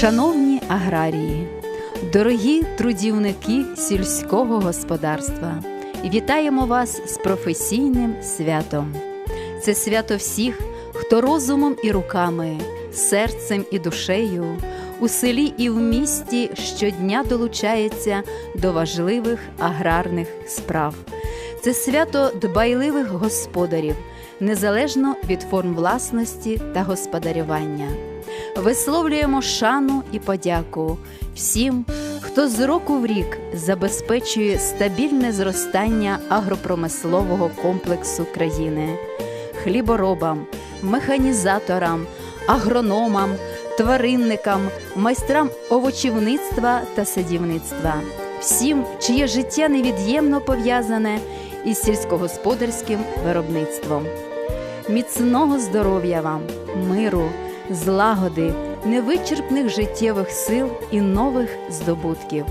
Шановні аграрії, дорогі трудівники сільського господарства, вітаємо вас з професійним святом. Це свято всіх, хто розумом і руками, серцем і душею у селі і в місті щодня долучається до важливих аграрних справ. Це свято дбайливих господарів, незалежно від форм власності та господарювання. Висловлюємо шану і подяку всім, хто з року в рік забезпечує стабільне зростання агропромислового комплексу країни, хліборобам, механізаторам, агрономам, тваринникам, майстрам овочівництва та садівництва, всім, чиє життя невід'ємно пов'язане із сільськогосподарським виробництвом. Міцного здоров'я вам, миру, злагоди, невичерпних життєвих сил і нових здобутків.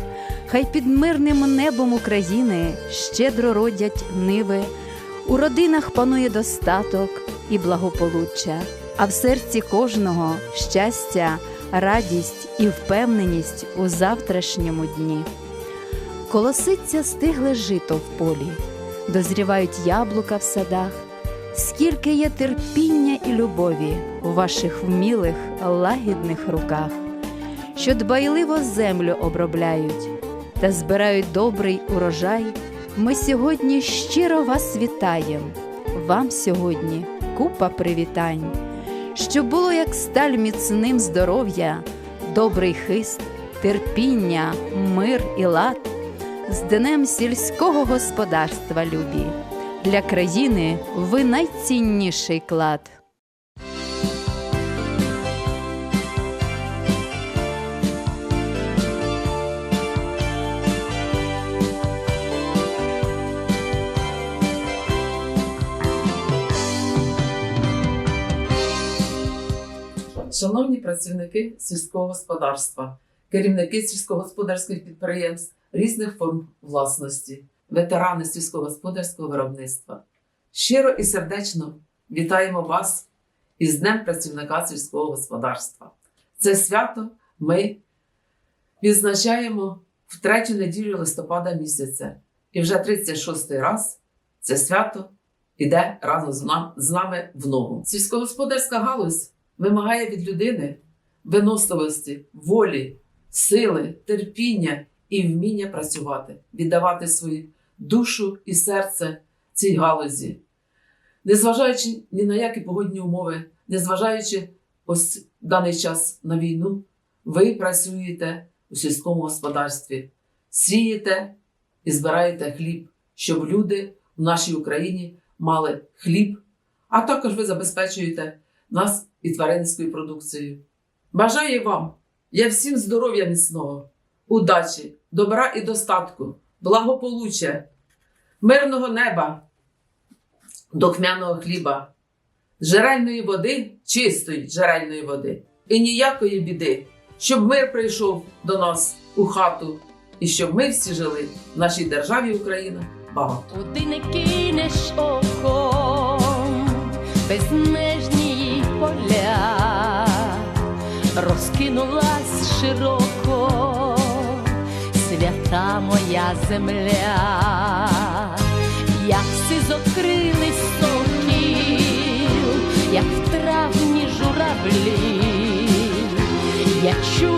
Хай під мирним небом України щедро родять ниви, у родинах панує достаток і благополуччя, а в серці кожного щастя, радість і впевненість у завтрашньому дні. Колоситься стигле жито в полі, дозрівають яблука в садах, скільки є терпіння і любові у ваших вмілих, лагідних руках, що дбайливо землю обробляють та збирають добрий урожай. Ми сьогодні щиро вас вітаємо. Вам сьогодні купа привітань, щоб було як сталь міцним здоров'я, добрий хист, терпіння, мир і лад з днем сільського господарства любі. Для країни ви найцінніший клад. Шановні працівники сільського господарства, керівники сільськогосподарських підприємств різних форм власності, ветерани сільськогосподарського виробництва. Щиро і сердечно вітаємо вас із Днем працівника сільського господарства. Це свято ми відзначаємо в третю неділю листопада місяця. І вже 36-й раз це свято іде разом з нам- з нами в ногу. Сільськогосподарська галузь вимагає від людини виносливості, волі, сили, терпіння і вміння працювати, віддавати свою душу і серце цій галузі. Незважаючи ні на які погодні умови, незважаючи ось даний час на війну, ви працюєте у сільському господарстві, сієте і збираєте хліб, щоб люди в нашій Україні мали хліб, а також ви забезпечуєте нас і тваринницькою продукцією. Бажаю вам, я всім здоров'я міцного, удачі, добра і достатку, благополуччя, мирного неба, дохмяного хліба, джерельної води, чистої джерельної води. І ніякої біди, щоб мир прийшов до нас у хату, і щоб ми всі жили в нашій державі Україна. Багато. Куди не кинеш оком, безмежні поля, розкинулась широко свята моя земля, як сизокрилий сокіл, як в травні журавлі, я чую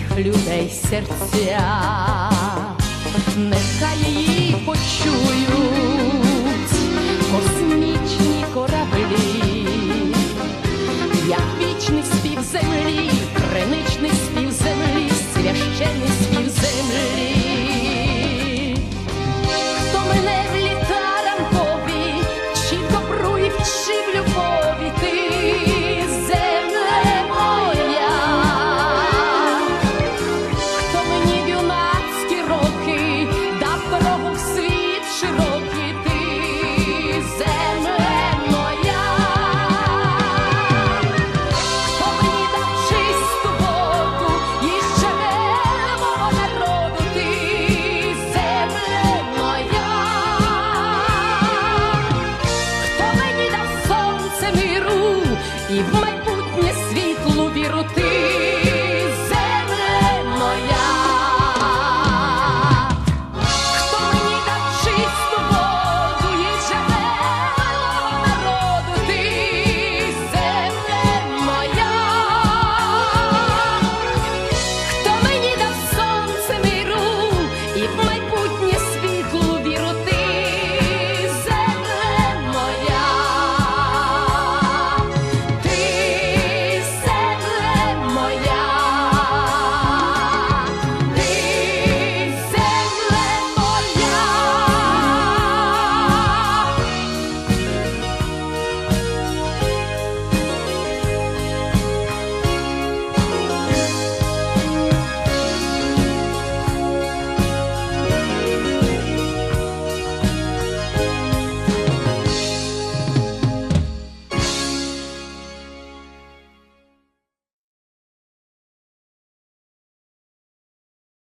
усіх людей серця, нехай її почують My